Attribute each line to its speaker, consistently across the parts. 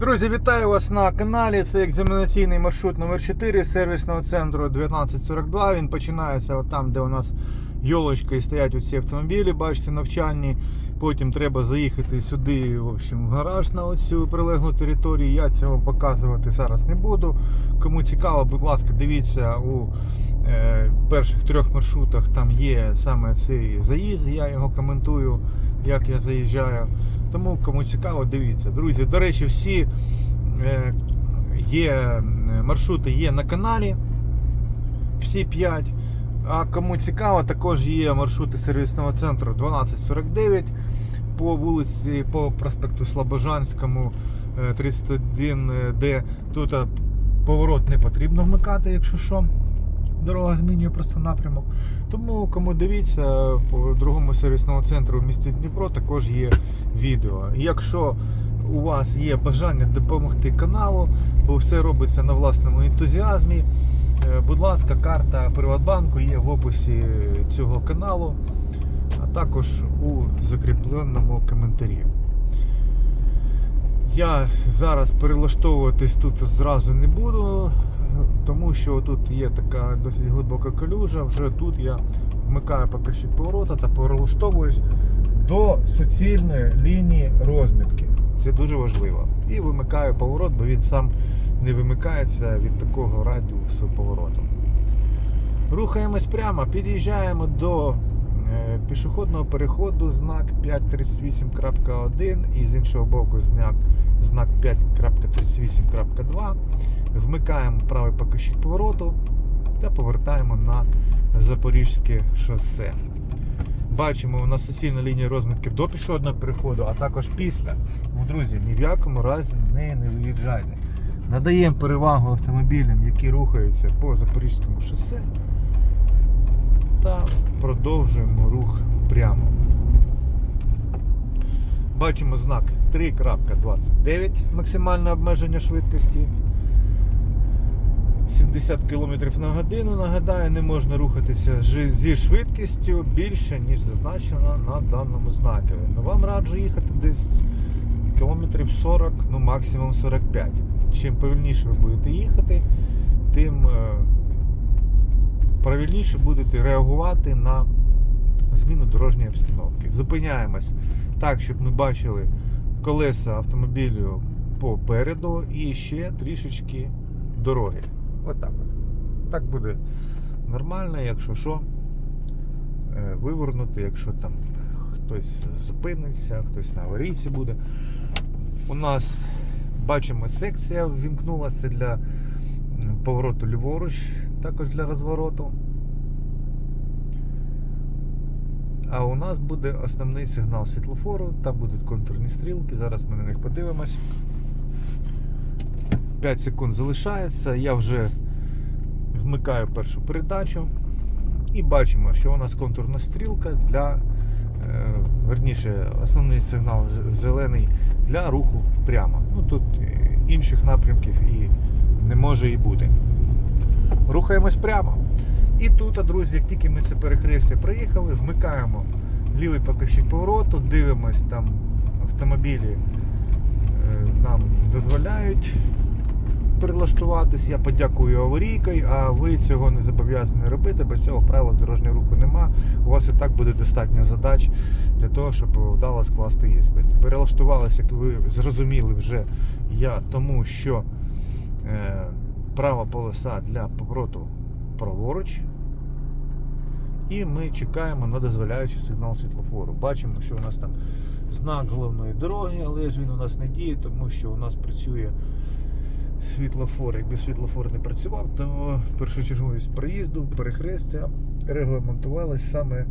Speaker 1: Друзі, вітаю вас на каналі. Це екзаменаційний маршрут номер 4 сервісного центру 1942. Він починається от там, де у нас йолочка і стоять усі автомобілі, бачите, навчальні. Потім треба заїхати сюди, в общем, в гараж на оцю прилеглу територію. Я цього показувати зараз не буду. Кому цікаво, будь ласка, дивіться у е, перших трьох маршрутах. Там є саме цей заїзд. Я його коментую, як я заїжджаю. Тому кому цікаво, дивіться. Друзі, до речі, всі е, є е, маршрути є на каналі. Всі 5. А кому цікаво, також є маршрути сервісного центру 1249 по вулиці, по проспекту Слобожанському е, 31D. Тут поворот не потрібно вмикати, якщо що. Дорога змінює просто напрямок. Тому кому дивіться, по другому сервісному центру в місті Дніпро також є відео. Якщо у вас є бажання допомогти каналу, бо все робиться на власному ентузіазмі. е, Будь ласка, карта Приватбанку є в описі цього каналу, а також у закріпленому коментарі. Я зараз перелаштовуватись тут зразу не буду, тому що тут є така досить глибока калюжа. Вже тут я вмикаю показчик поворота та перелаштовуюсь до суцільної лінії розмітки. Це дуже важливо. І вимикаю поворот, бо він сам не вимикається від такого радіусу повороту. Рухаємось прямо, під'їжджаємо до пішохідного переходу знак 538.1 і з іншого боку знак, знак 5.38.2. Вмикаємо правий покажчик повороту та повертаємо на Запорізьке шосе. Бачимо, у нас суцільна лінія розмітки до пішохідного переходу, а також після. Ну, друзі, ні в якому разі не, не виїжджайте. Надаємо перевагу автомобілям, які рухаються по Запорізькому шосе. Та продовжуємо рух прямо. Бачимо знак 3.29 максимальне обмеження швидкості. 70 км на годину. Нагадаю, не можна рухатися зі швидкістю більше, ніж зазначено на даному знакові. Ну, вам раджу їхати десь кілометрів 40, ну максимум 45. Чим повільніше ви будете їхати, тим е, правильніше будете реагувати на зміну дорожньої обстановки. Зупиняємось так, щоб ми бачили колеса автомобілю попереду і ще трішечки дороги. Отак от. Так буде нормально, якщо що, е, вивернути, якщо там хтось зупиниться, хтось на аварійці буде. У нас бачимо секція ввімкнулася для повороту ліворуч, також для розвороту. А у нас буде основний сигнал світлофору, там будуть контурні стрілки, зараз ми на них подивимось. 5 секунд залишається, я вже вмикаю першу передачу і бачимо, що у нас контурна стрілка для, е, верніше, основний сигнал зелений для руху прямо. Ну тут е, інших напрямків і не може і бути. Рухаємось прямо. І тут, друзі, як тільки ми це перехрестя проїхали, вмикаємо лівий покажчик повороту, дивимось там автомобілі е, нам дозволяють перелаштуватись. Я подякую аварійкою, а ви цього не зобов'язані робити, бо цього правила дорожнього руху нема. У вас і так буде достатньо задач для того, щоб вдало скласти іспит. Перелаштувалися, як ви зрозуміли вже я, тому що е, права полоса для повороту праворуч. І ми чекаємо на дозволяючий сигнал світлофору. Бачимо, що у нас там знак головної дороги, але ж він у нас не діє, тому що у нас працює світлофор. Якби світлофор не працював, то першочерговість проїзду, перехрестя регламентувалась саме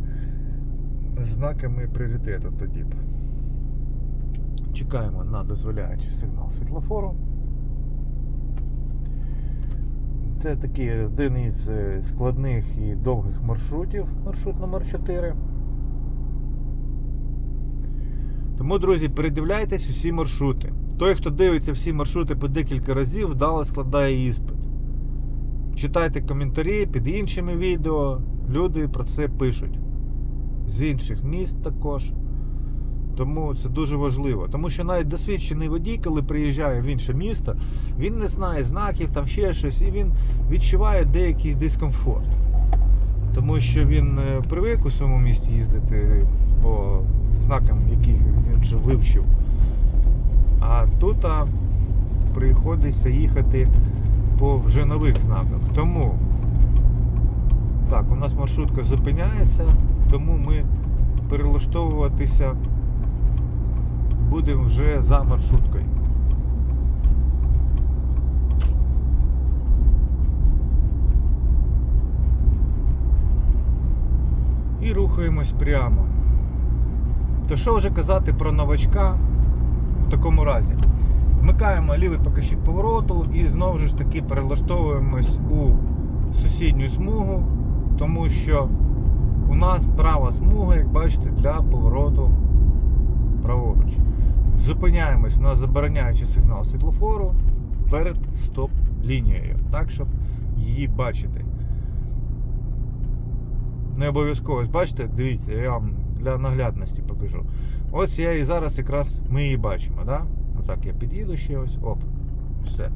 Speaker 1: знаками пріоритету тоді. Чекаємо на дозволяючий сигнал світлофору. Це такий один із е, складних і довгих маршрутів, маршрут номер 4. Тому, друзі, передивляйтесь усі маршрути. Той, хто дивиться всі маршрути по декілька разів, вдало складає іспит. Читайте коментарі під іншими відео. Люди про це пишуть. З інших міст також. Тому це дуже важливо. Тому що навіть досвідчений водій, коли приїжджає в інше місто, він не знає знаків, там ще щось, і він відчуває деякий дискомфорт. Тому що він е, привик у своєму місті їздити по знакам, яких він вже вивчив. А тут а, приходиться їхати по вже нових знаках. Тому так, у нас маршрутка зупиняється, тому ми перелаштовуватися будемо вже за маршруткою. І рухаємось прямо. То що вже казати про новачка в такому разі? Вмикаємо лівий показчик повороту і знову ж таки перелаштовуємось у сусідню смугу, тому що у нас права смуга, як бачите, для повороту праворуч. Зупиняємось на забороняючий сигнал світлофору перед стоп-лінією, так, щоб її бачити. Не обов'язково, бачите, дивіться, я вам для наглядності покажу. Ось я і зараз якраз ми її бачимо. Да? Отак я під'їду ще ось, оп. Все.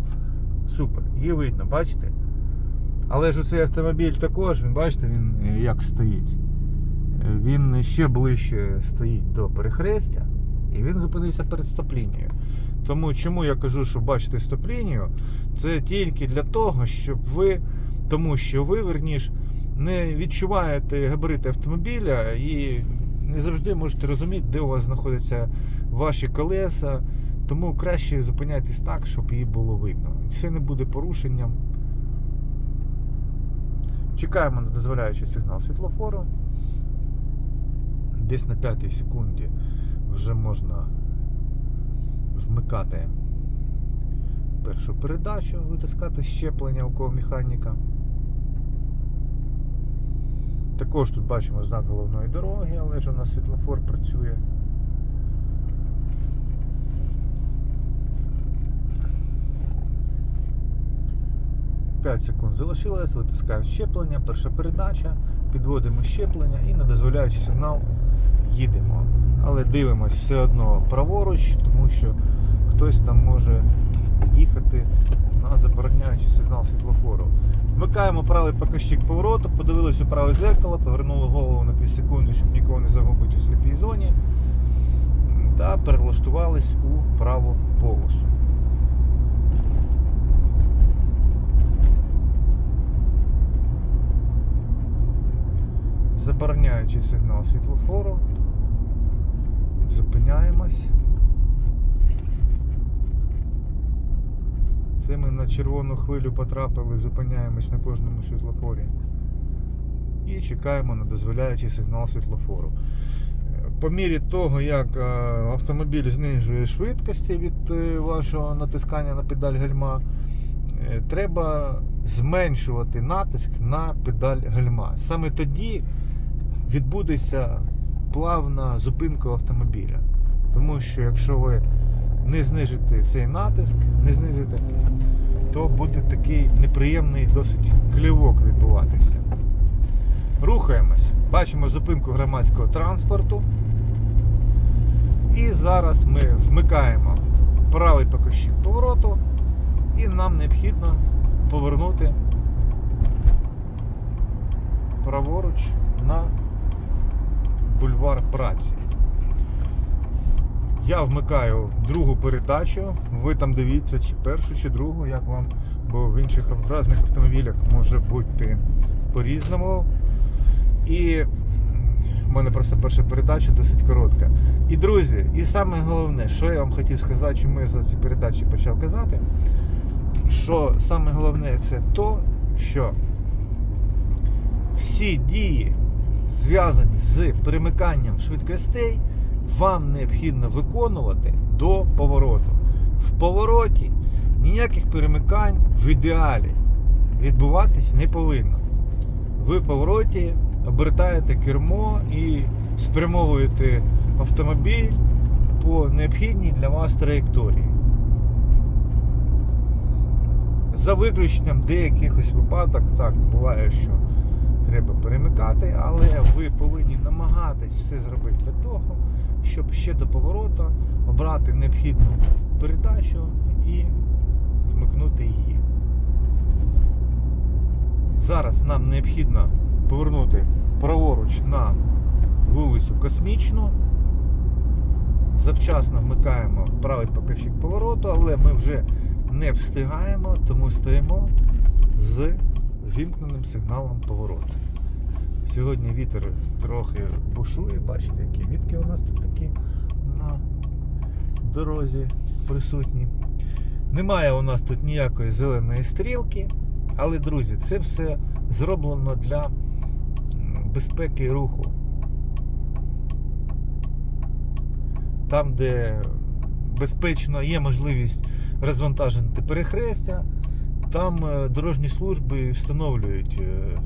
Speaker 1: Супер. Її видно, бачите? Але ж цей автомобіль також, він бачите, він е, як стоїть. Е, Він ще ближче стоїть до перехрестя і він зупинився перед стоп-лінією. Тому чому я кажу, що бачите стоп-лінію, це тільки для того, щоб ви, тому що ви, верніш, не відчуваєте габарити автомобіля і не завжди можете розуміти, де у вас знаходяться ваші колеса. Тому краще зупиняйтесь так, щоб її було видно. І Це не буде порушенням. Чекаємо на дозволяючий сигнал світлофору. Десь на п'ятій секунді вже можна вмикати першу передачу, витискати щеплення у кого механіка. Також тут бачимо знак головної дороги, але ж у нас світлофор працює. П'ять секунд залишилось, витискаємо щеплення, перша передача, підводимо щеплення і на дозволяючий сигнал їдемо. Але дивимось все одно праворуч, тому що хтось там може їхати на забороняючий сигнал світлофору. Вмикаємо правий показчик повороту, подивились у праве зеркало, повернули голову на півсекунди, щоб нікого не загубити у сліпій зоні. Та перелаштувались у праву полосу. Забороняючий сигнал світлофору. Зупиняємось. Це ми на червону хвилю потрапили, зупиняємось на кожному світлофорі. І чекаємо на дозволяючий сигнал світлофору. По мірі того, як е, автомобіль знижує швидкості від е, вашого натискання на педаль гальма, е, треба зменшувати натиск на педаль гальма. Саме тоді відбудеться плавна зупинка автомобіля. Тому що якщо ви не знижите цей натиск, не знизите, то буде такий неприємний досить клівок відбуватися. Рухаємось. Бачимо зупинку громадського транспорту. І зараз ми вмикаємо правий покажчик повороту, і нам необхідно повернути праворуч на бульвар праці. Я вмикаю другу передачу. Ви там дивіться, чи першу, чи другу, як вам, бо в інших різних автомобілях може бути по-різному. І в мене просто перша передача досить коротка. І друзі, і саме головне, що я вам хотів сказати, чому я за ці передачі почав казати, що саме головне це то, що всі дії, зв'язані з перемиканням швидкостей, вам необхідно виконувати до повороту. В повороті ніяких перемикань в ідеалі відбуватись не повинно. Ви в повороті обертаєте кермо і спрямовуєте автомобіль по необхідній для вас траєкторії. За виключенням деякихось випадок, так, буває, що треба перемикати, але ви повинні намагатись все зробити для того, щоб ще до поворота обрати необхідну передачу і вмикнути її. Зараз нам необхідно повернути праворуч на вулицю Космічну. Завчасно вмикаємо правий показчик повороту, але ми вже не встигаємо, тому стоїмо з вімкненим сигналом повороту. Сьогодні вітер трохи бушує, бачите, які вітки у нас тут такі на дорозі присутні. Немає у нас тут ніякої зеленої стрілки, але, друзі, це все зроблено для безпеки руху. Там, де безпечно є можливість розвантажити перехрестя, там е, дорожні служби встановлюють е,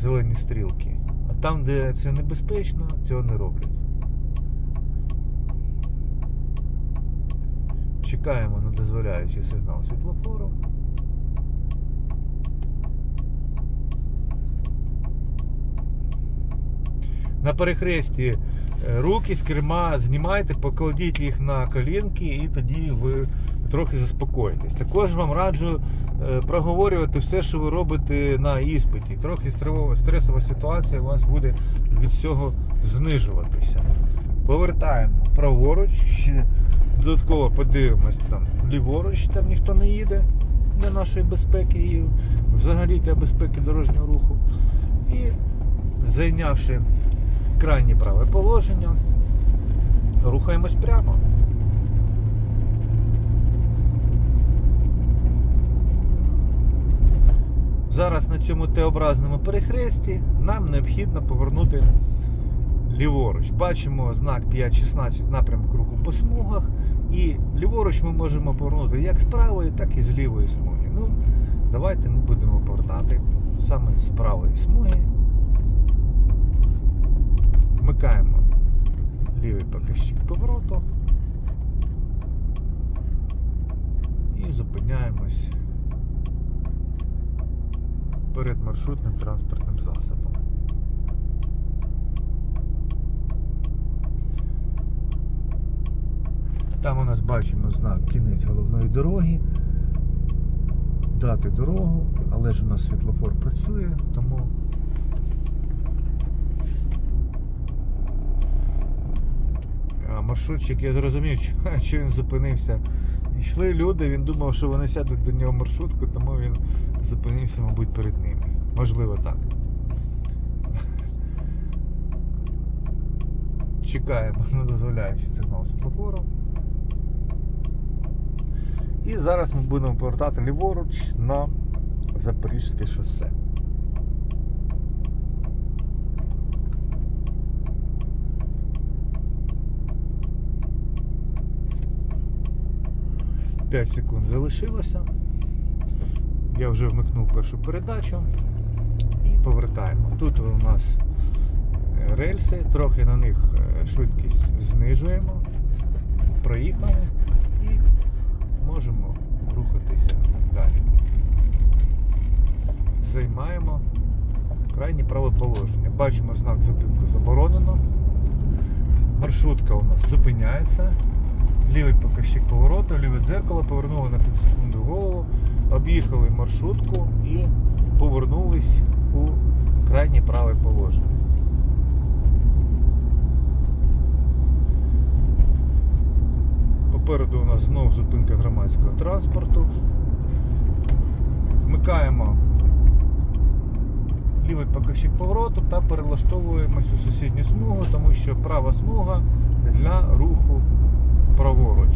Speaker 1: зелені стрілки. А там, де це небезпечно, цього не роблять. Чекаємо на дозволяючий сигнал світлофору. На перехресті руки з керма знімайте, покладіть їх на колінки і тоді ви трохи заспокоїтесь. Також вам раджу е, проговорювати все, що ви робите на іспиті. Трохи стресова- ситуація у вас буде від цього знижуватися. Повертаємо праворуч, ще додатково подивимось там ліворуч, там ніхто не їде для нашої безпеки і взагалі для безпеки дорожнього руху. І зайнявши крайнє праве положення, рухаємось прямо. Зараз на цьому Т-образному перехресті нам необхідно повернути ліворуч. Бачимо знак 5.16 напрямок руху по смугах. І ліворуч ми можемо повернути як з правої, так і з лівої смуги. Ну, давайте ми будемо повертати саме з правої смуги. Вмикаємо лівий показчик повороту і зупиняємось перед маршрутним транспортним засобом. Там у нас бачимо знак кінець головної дороги. Дати дорогу, але ж у нас світлофор працює, тому маршрутчик, я зрозумів, що- він зупинився. Йшли люди, він думав, що вони сядуть до нього маршрутку, тому він зупинився, мабуть, перед ними. Можливо, так. Чекаємо на дозволяючий сигнал світлофору. І зараз ми будемо повертати ліворуч на Запорізьке шосе. П'ять секунд залишилося. Я вже вмикнув першу передачу і повертаємо. Тут у нас е, рельси, трохи на них е, швидкість знижуємо, проїхали і можемо рухатися далі. Займаємо крайнє праве положення. Бачимо знак зупинку заборонено. Маршрутка у нас зупиняється. Лівий показчик повороту, ліве дзеркало, повернули на півсекунди голову, об'їхали маршрутку і повернулись у крайнє праве положення. Попереду у нас знову зупинка громадського транспорту. Вмикаємо лівий показчик повороту та перелаштовуємось у сусідню смугу, тому що права смуга для руху праворуч.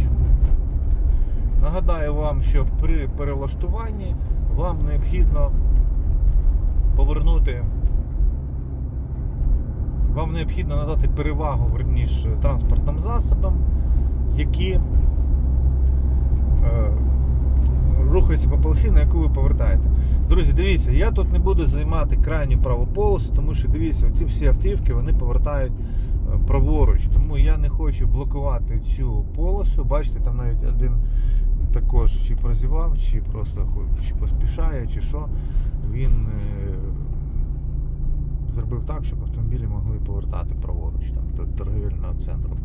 Speaker 1: Нагадаю вам, що при перелаштуванні вам необхідно повернути. Вам необхідно надати перевагу верніше транспортним засобам, які е, рухаються по полосі, на яку ви повертаєте. Друзі, дивіться, я тут не буду займати крайню праву полосу, тому що дивіться, ці всі автівки вони повертають е, праворуч. Тому я не хочу блокувати цю полосу. Бачите, там навіть один також чи прозівав, чи просто чи поспішає, чи що. Він е, зробив так, щоб автомобілі могли повертати праворуч там, до торгівельного центру.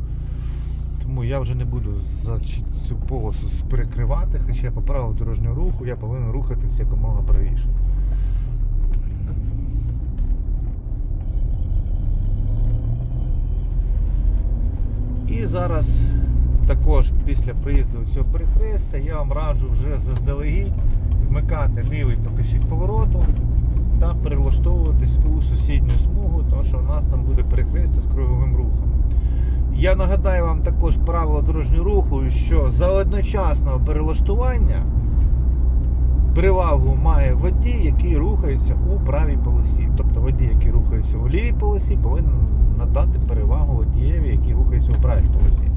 Speaker 1: Тому я вже не буду за цю полосу перекривати, хоча по правилу дорожнього руху я повинен рухатися якомога правіше. І зараз також після приїзду цього перехрестя я вам раджу вже заздалегідь вмикати лівий покажчик повороту та перелаштовуватись у сусідню смугу, тому що у нас там буде перехрестя з круговим рухом. Я нагадаю вам також правила дорожнього руху, що за одночасного перелаштування перевагу має водій, який рухається у правій полосі. Тобто водій, який рухається у лівій полосі, повинен надати перевагу водієві, який рухається у правій полосі.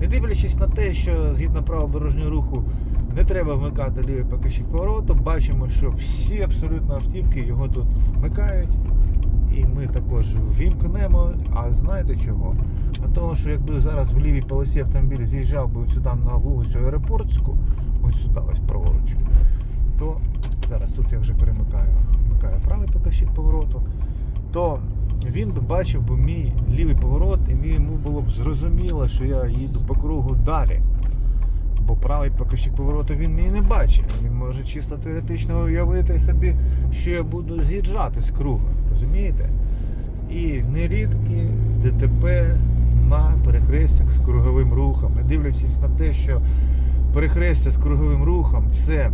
Speaker 1: Не дивлячись на те, що згідно правил дорожнього руху не треба вмикати лівий покажчик повороту, бачимо, що всі абсолютно автівки його тут вмикають. І ми також вімкнемо. А знаєте чого? А того, що якби зараз в лівій полосі автомобіль з'їжджав би сюди на вулицю Аеропортську, ось сюди, ось праворуч, то зараз тут я вже перемикаю, вмикаю правий покажчик повороту, то він би бачив би мій лівий поворот, і йому було б зрозуміло, що я їду по кругу далі. Бо правий покажчик повороту він мені не бачить. Він може чисто теоретично уявити собі, що я буду з'їжджати з круга. Розумієте? І нерідкі ДТП на перехрестях з круговим рухом, не дивлячись на те, що перехрестя з круговим рухом це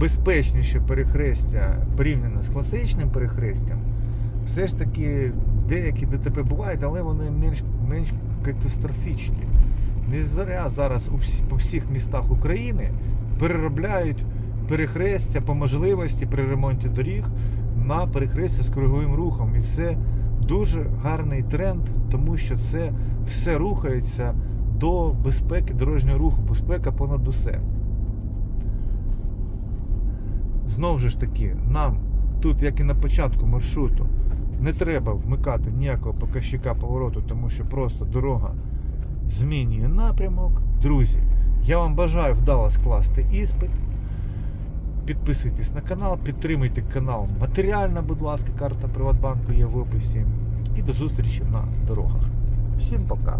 Speaker 1: безпечніше перехрестя порівняно з класичним перехрестям, все ж таки деякі ДТП бувають, але вони менш, менш катастрофічні. Не зря зараз у всі- по всіх містах України переробляють перехрестя по можливості при ремонті доріг на перехрестя з круговим рухом. І це дуже гарний тренд, тому що це все рухається до безпеки дорожнього руху, безпека понад усе. Знову ж таки, нам тут, як і на початку маршруту, не треба вмикати ніякого показчика повороту, тому що просто дорога змінює напрямок. Друзі, я вам бажаю вдало скласти іспит. Підписуйтесь на канал, підтримуйте канал матеріально, будь ласка, карта Приватбанку є в описі. І до зустрічі на дорогах. Всім пока!